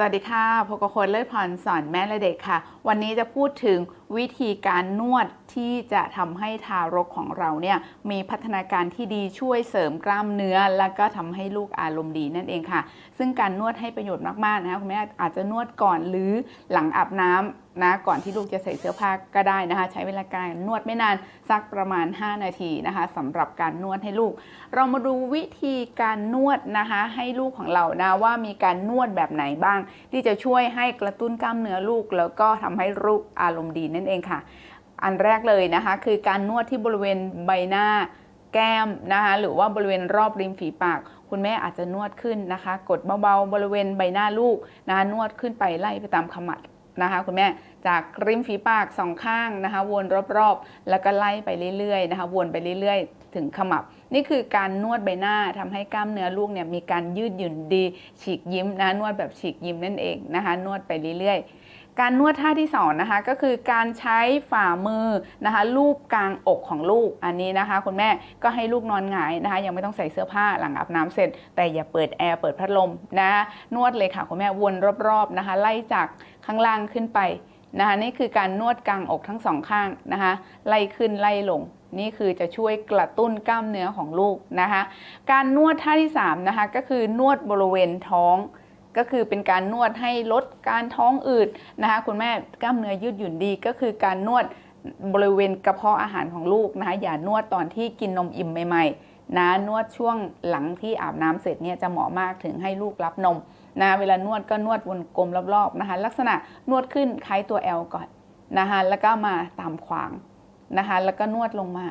วัสดีค่ะพบกับคนเลิศพรสอนแม่และเด็กค่ะ วันนี้จะพูดถึง วิธีการนวดที่จะทำให้ทารกของเราเนี่ยมีพัฒนาการที่ดีช่วยเสริมกล้ามเนื้อ แล้วก็ทำให้ลูกอารมณ์ดีนั่นเองค่ะ ซึ่งการนวดให้ประโยชน์มากๆนะคะคุณแม่อาจจะนวดก่อนหรือหลังอาบน้ำนะก่อนที่ลูกจะใส่เสื้อผ้าก็ได้นะคะ ใช้เวลาการนวดไม่นานสักประมาณ 5 นาทีนะคะสำหรับการนวดให้ลูก เรามาดูวิธีการนวดนะคะให้ลูกของเรานะว่ามีการนวดแบบไหนบ้าง ที่จะช่วยให้กระตุ้นกล้ามเนื้อลูก แล้วก็ทำให้ลูกอารมณ์ดีนั่นเองค่ะ อันแรกเลยนะคะ คือการนวดที่บริเวณใบหน้าแก้มนะคะหรือว่าบริเวณรอบริมฝีปาก คุณแม่อาจจะนวดขึ้นนะคะ กดเบาๆบริเวณใบหน้าลูกนะคะนวดขึ้นไปไล่ไปตามขมับนะคะคุณแม่จากริมฝีปากสองข้างนะคะวนรอบๆ แล้วก็ไล่ไปเรื่อยๆนะคะวนไปเรื่อยๆ ถึงขมับ นี่คือการนวดใบหน้าทำให้กล้ามเนื้อลูกเนี่ยมีการยืดหยุ่นดีฉีกยิ้มนะนวดแบบฉีกยิ้มนั่นเองนะคะนวดไปเรื่อยๆ การนวดท่าที่สองนะคะก็คือการใช้ฝ่ามือนะคะลูบกลางอกของลูกอันนี้นะคะ คุณแม่ก็ให้ลูกนอนหงายนะคะ ยังไม่ต้องใส่เสื้อผ้าหลังอาบน้ำเสร็จ แต่อย่าเปิดแอร์เปิดพัดลมนะคะนวดเลยค่ะคุณแม่วนรอบๆนะคะ ไล่จากข้างล่างขึ้นไปนะคะนี่คือการนวดกลางอกทั้งสองข้างนะคะไล่ขึ้นไล่ลงนี่คือจะช่วยกระตุ้นกล้ามเนื้อของลูกนะคะ การนวดท่าที่3นะคะก็คือนวดบริเวณท้อง ก็คือเป็นการนวดให้ลดการท้องอืดนะคะคุณแม่กล้ามเนื้อยืดหยุ่นดีก็คือการนวดบริเวณกระเพาะอาหารของลูกนะคะอย่านวดตอนที่กินนมอิ่มใหม่ๆนะนวดช่วงหลังที่อาบน้ำเสร็จเนี่ยจะเหมาะมากถึงให้ลูกรับนมนะเวลานวดก็นวดวนกลมรอบๆนะคะลักษณะนวดขึ้นคล้ายตัว L ก่อนนะคะแล้วก็มาตามขวางนะคะแล้วก็นวดลงมา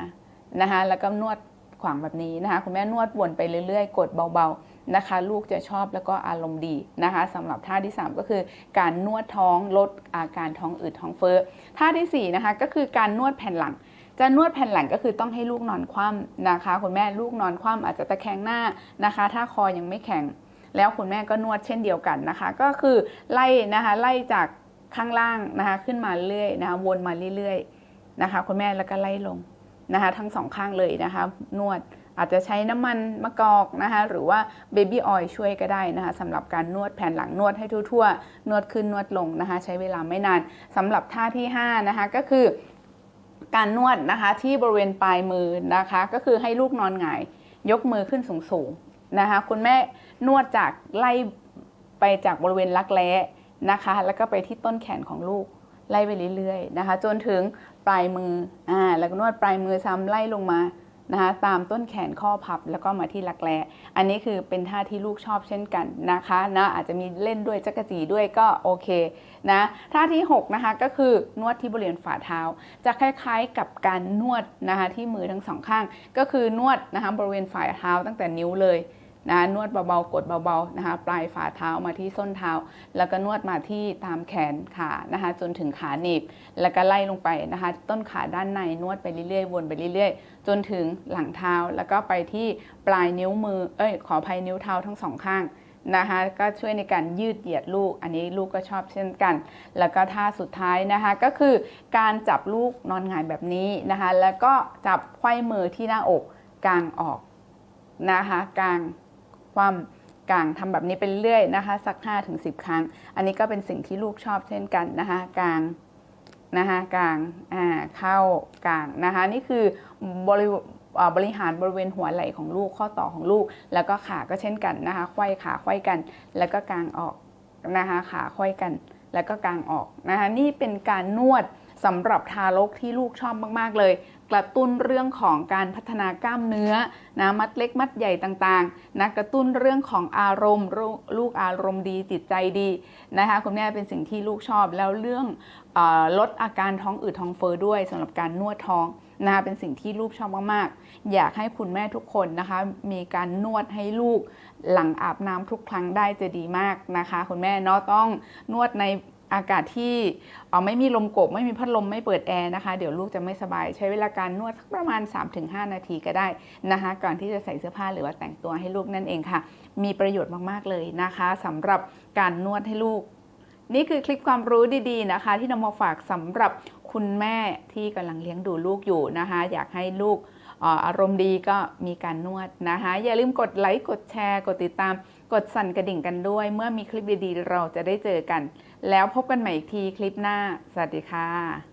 นะคะแล้วก็นวดขวางแบบนี้นะคะคุณแม่นวดวนไปเรื่อยๆ กดเบาๆ นะคะ ลูกจะชอบแล้วก็อารมณ์ดีนะคะสำหรับท่าที่ 3 ก็คือ การนวดท้องลดอาการท้องอืดท้องเฟ้อท่าที่4นะคะก็คือการนวดแผ่นหลังจะนวดแผ่นหลังก็คือต้องให้ลูกนอนคว่ำนะคะคุณแม่ลูกนอนคว่ำอาจจะตะแคงหน้านะคะ ถ้าคอยังไม่แข็ง แล้วคุณแม่ก็นวดเช่นเดียวกันนะคะ ก็คือไล่นะคะไล่จากข้างล่างนะคะขึ้นมาเรื่อยนะคะวนมาเรื่อยๆนะคะ คุณแม่แล้วก็ไล่ลงนะคะ ทั้งสองข้างเลยนะคะ นวด อาจจะใช้น้ำมันมะกอกนะคะหรือว่าเบบี้ออยช่วยก็ได้นะคะสำหรับการนวดแผ่นหลังนวดให้ทั่วๆ นวดขึ้นนวดลงนะคะ ใช้เวลาไม่นานสำหรับท่าที่5นะคะก็คือ การนวดนะคะที่บริเวณปลายมือนะคะ ก็คือให้ลูกนอนหงายยกมือขึ้นสูงๆนะคะ คุณแม่นวดจากไล่ไปจากบริเวณรักแร้นะคะ แล้วก็ไปที่ต้นแขนของลูกไล่ไปเรื่อยๆนะคะ จนถึงปลายมืออ่าแล้วก็นวดปลายมือซ้ำไล่ลงมา นะคะตามต้นแขนข้อพับแล้วก็มาที่รักแร้อันนี้คือเป็นท่าที่ลูกชอบเช่นกันนะคะนะอาจจะมีเล่นด้วยจักรจีด้วยก็โอเคนะท่าที่ 6 นะคะก็คือนวดที่บริเวณฝ่าเท้า จะคล้ายๆกับการนวดนะคะที่มือทั้งสองข้าง ก็คือนวดนะคะบริเวณฝ่าเท้าตั้งแต่นิ้วเลย นะนวดเบาๆ กดเบาๆนะคะปลายฝ่าเท้ามาที่ส้นเท้า แล้วก็นวดมาที่ตามแขนขานะคะจนถึงขาหนีบแล้วก็ไล่ลงไปนะคะ ต้นขาด้านในนวดไปเรื่อยๆ วนไปเรื่อยๆ จนถึงหลังเท้าแล้วก็ไปที่ปลายนิ้วมือเอ้ยขออภัยนิ้วเท้าทั้งสองข้างนะคะก็ช่วยในการยืดเหยียดลูก อันนี้ลูกก็ชอบเช่นกัน แล้วก็ท่าสุดท้ายนะคะก็คือการจับลูกนอนหงายแบบนี้นะคะแล้วก็จับไขว้มือที่หน้าอกกางออกนะคะกาง ความกางทำแบบนี้ไปเรื่อยนะคะ สัก 5-10 ครั้ง อันนี้ก็เป็นสิ่งที่ลูกชอบเช่นกันนะคะกางนะคะกลางอ่าเข้ากลางนะคะนี่คือบริบริหารบริเวณหัวไหล่ของลูกข้อต่อของลูก แล้วก็ขาก็เช่นกันนะคะไขว้ขาไขว้กัน แล้วก็กางออกนะคะขาไขว้กัน แล้วก็กางออกนะคะนี่เป็นการนวดสำหรับทารกที่ลูกชอบมาก ๆ เลย กระตุ้นเรื่องของการพัฒนากล้ามเนื้อนะมัดเล็กมัดใหญ่ต่างๆนะกระตุ้นเรื่องของอารมณ์ ลูกอารมณ์ดีจิตใจดีนะคะคุณแม่เป็นสิ่งที่ลูกชอบแล้วเรื่องอลดอาการท้องอืดท้องเฟ้อด้วยสำหรับการนวดท้องนะคะเป็นสิ่งที่ลูกชอบมากๆ อยากให้คุณแม่ทุกคนนะคะ มีการนวดให้ลูกหลังอาบน้ำทุกครั้งได้จะดีมากนะคะ คุณแม่เนาะต้องนวดใน อากาศที่ไม่มีลมกบไม่มีพัดลมไม่เปิดแอร์นะคะ เดี๋ยวลูกจะไม่สบาย ใช้เวลาการนวดสักประมาณ 3-5 นาทีก็ได้นะคะก่อนที่จะใส่เสื้อผ้าหรือว่าแต่งตัวให้ลูกนั่นเองค่ะ มีประโยชน์มากๆเลยนะคะสำหรับการนวดให้ลูก นี่คือคลิปความรู้ดีๆนะคะ ที่นำมาฝากสำหรับคุณแม่ที่กำลังเลี้ยงดูลูกอยู่นะคะ อยากให้ลูก อารมณ์ดีก็มีการนวดนะคะอย่าลืมกดไลค์กดแชร์กดติดตาม กดสั่นกระดิ่งกันด้วย เมื่อมีคลิปดีๆ เราจะได้เจอกัน แล้วพบกันใหม่อีกทีคลิปหน้า สวัสดีค่ะ